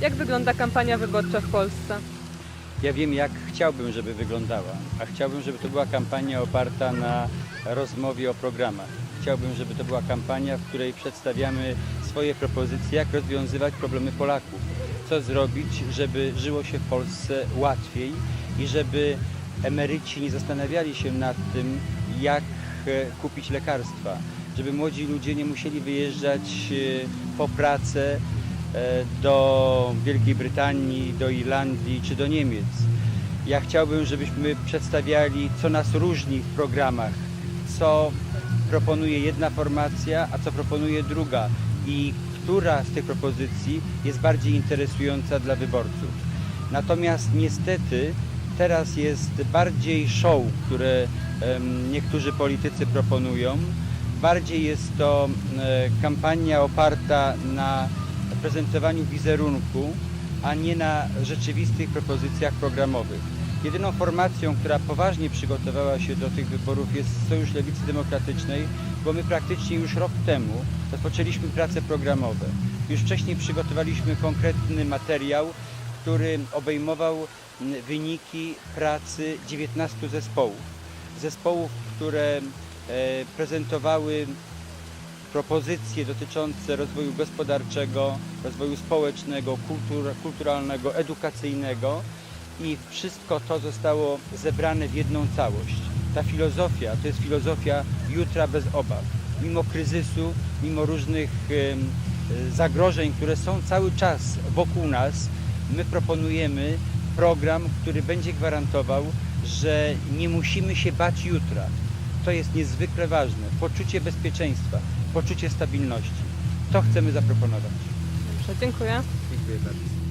Jak wygląda kampania wyborcza w Polsce? Ja wiem, jak chciałbym, żeby wyglądała, a chciałbym, żeby to była kampania oparta na rozmowie o programach. Chciałbym, żeby to była kampania, w której przedstawiamy swoje propozycje, jak rozwiązywać problemy Polaków. Co zrobić, żeby żyło się w Polsce łatwiej i żeby emeryci nie zastanawiali się nad tym, jak e, kupić lekarstwa. Żeby młodzi ludzie nie musieli wyjeżdżać e, po pracę do Wielkiej Brytanii, do Irlandii czy do Niemiec. Ja chciałbym, żebyśmy przedstawiali, co nas różni w programach, co proponuje jedna formacja, a co proponuje druga i która z tych propozycji jest bardziej interesująca dla wyborców. Natomiast niestety teraz jest bardziej show, które em, niektórzy politycy proponują. Bardziej jest to e, kampania oparta na prezentowaniu wizerunku, a nie na rzeczywistych propozycjach programowych. Jedyną formacją, która poważnie przygotowała się do tych wyborów jest Sojusz Lewicy Demokratycznej, bo my praktycznie już rok temu rozpoczęliśmy prace programowe. Już wcześniej przygotowaliśmy konkretny materiał, który obejmował mm, wyniki pracy 19 zespołów. Zespołów, które e, prezentowały propozycje dotyczące rozwoju gospodarczego, rozwoju społecznego, kultur, kulturalnego, edukacyjnego i wszystko to zostało zebrane w jedną całość. Ta filozofia to jest filozofia jutra bez obaw. Mimo kryzysu, mimo różnych zagrożeń, które są cały czas wokół nas, my proponujemy program, który będzie gwarantował, że nie musimy się bać jutra. To jest niezwykle ważne. Poczucie bezpieczeństwa, poczucie stabilności. To chcemy zaproponować. Dobrze, dziękuję. Dziękuję bardzo.